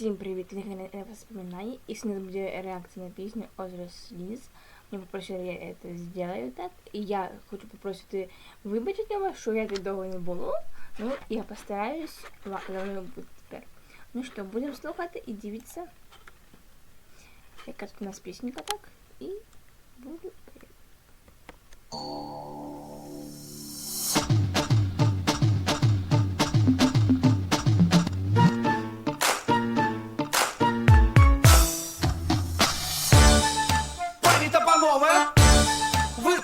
Всім привіт, Ліга воспоминаний. И сегодня будет реакция на песню Озеро Слиз. Мне попросили, я это сделаю так. І я хочу попросити вибачити вас, що я тут довго не було. Ну, я постараюсь, ладно, буде тепер. Ну що, будемо слухати і дивитися. Яка тут у нас пісенька так. І буду. панове, ви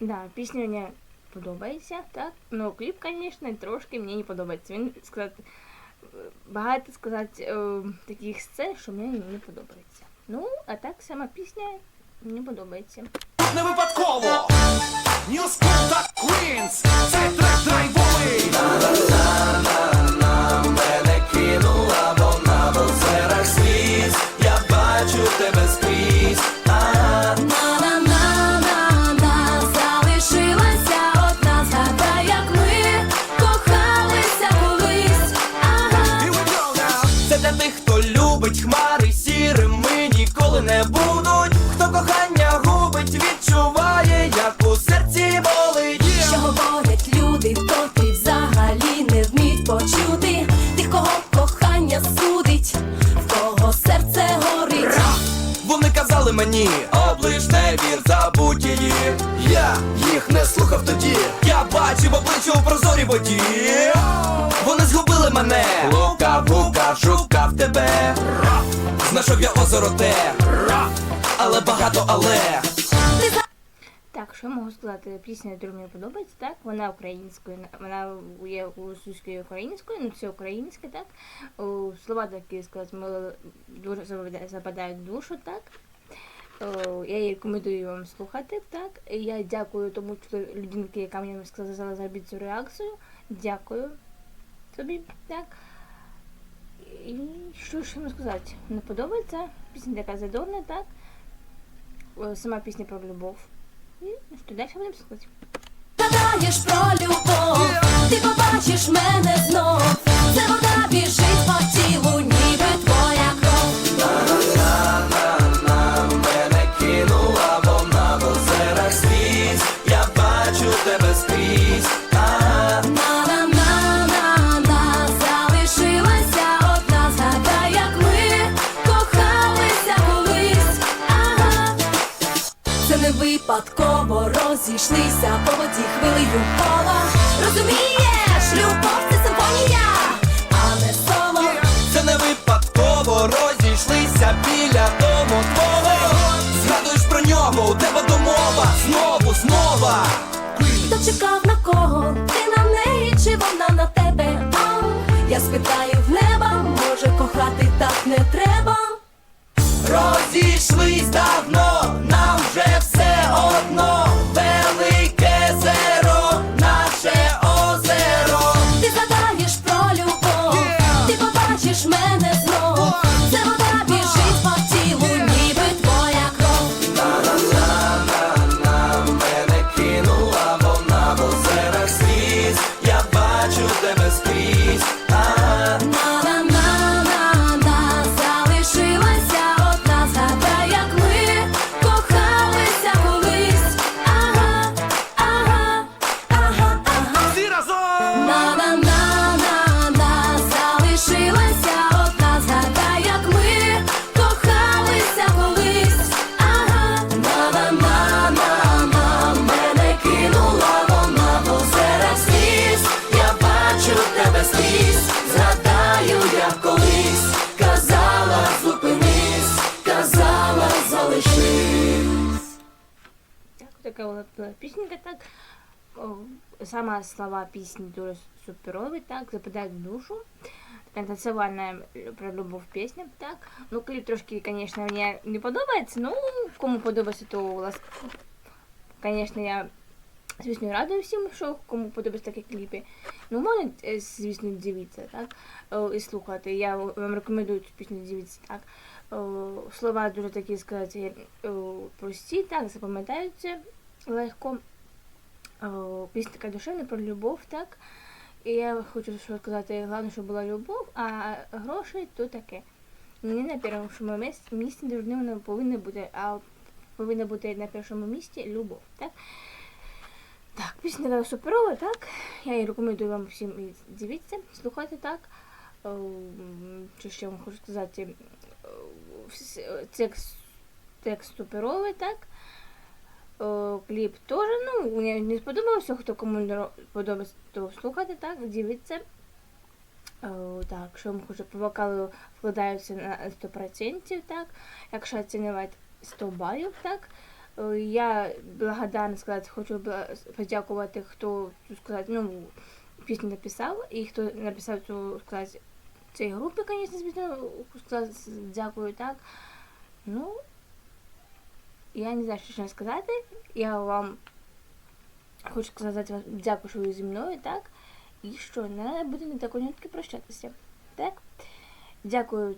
Да, пісня мені подобається, так. Ну, кліп, звісно, трошки мені не подобається. Він сказати, багато сказати е, таких сцен, що мені не подобається. Ну, а так сама пісня мені подобається. не випадково. New School та Queens, це трек драйвовий. Казали мені, облиш не вір, забудь її. Я їх не слухав тоді. Я бачив обличчя у прозорій воді. Вони згубили мене. Лукав, гукав, шукав тебе. Знайшов я озеро те. Але багато але. Так, що можу сказати? Пісня яка мені подобається, так? Вона українською, вона є російською українською, ну все українське, так? Слова такі сказати, дуже запада- западають в душу, так? О, Я рекомендую вам слухати, так? Я дякую тому, що людинки, яка мені сказала зробити цю реакцію. Дякую тобі, так? І що ще можу сказати? Не подобається? Пісня така задорна, так? Сама пісня про любов. І що далі будемо слухати. Гадаєш про любов, ти побачиш мене знов. Це вода біжить по тілу, ніби твоя випадково розійшлися по воді хвилею кола. Розумієш, любов це симфонія, а не соло. Це не випадково розійшлися біля дому твого. Згадуєш про нього, у тебе домова, знову, знова. Хто чекав на кого? Ти на неї чи вона на тебе? Ау, я спитаю в неба, може кохати так не треба. Розійшлись давно, Так, така вона була пісня, так. О, Сама слова пісні дуже суперові, так, западають в душу. Така танцевальна про любов пісня, так. Ну, кліп трошки, звісно, мені не подобається, ну, кому подобається, то. Звісно, я, звісно, радую всім, що кому подобаються такі кліпи. Ну, можна, е, звісно, дивитися, так, і слухати. Я вам рекомендую цю пісню дивитися, так. Слова дуже такі, сказати, прості, так, запам'ятаються легко. Пісня така душевна про любов, так. І я хочу що сказати, головне, щоб була любов, а гроші то таке. Не на першому місці, місці вони повинні бути, а повинна бути на першому місці любов. Так? Так, пісня суперова, так? Я її рекомендую вам всім і дивіться, слухати так. Ем, Що ще вам хочу сказати? Е, Текст, текст суперовий, так? О, кліп теж, ну, мені не сподобався, хто кому подобається, то слухати, так, дивіться. Так, що вам хочу по вокалу вкладаються на 100%, так. Якщо оцінювати 100 балів, так. О, Я благодарна сказати, хочу подякувати, хто сказати, ну, пісню написав, і хто написав цю сказати, цій групі, звісно, звісно, сказати, дякую, так. Ну, я не знаю, що ще сказати. Я вам хочу сказати вам дякую, що ви зі мною, так? І що не треба буде на таку нитки прощатися. Так? Дякую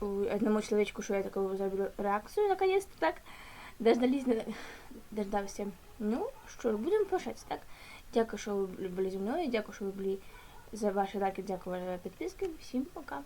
одному чоловічку, що я таку зроблю реакцію наконець, так? Дождались, дождався. Ну, що, ж, будемо прощатися, так? Дякую, що ви були зі мною, дякую, що ви були за ваші лайки, дякую за підписки. Всім пока.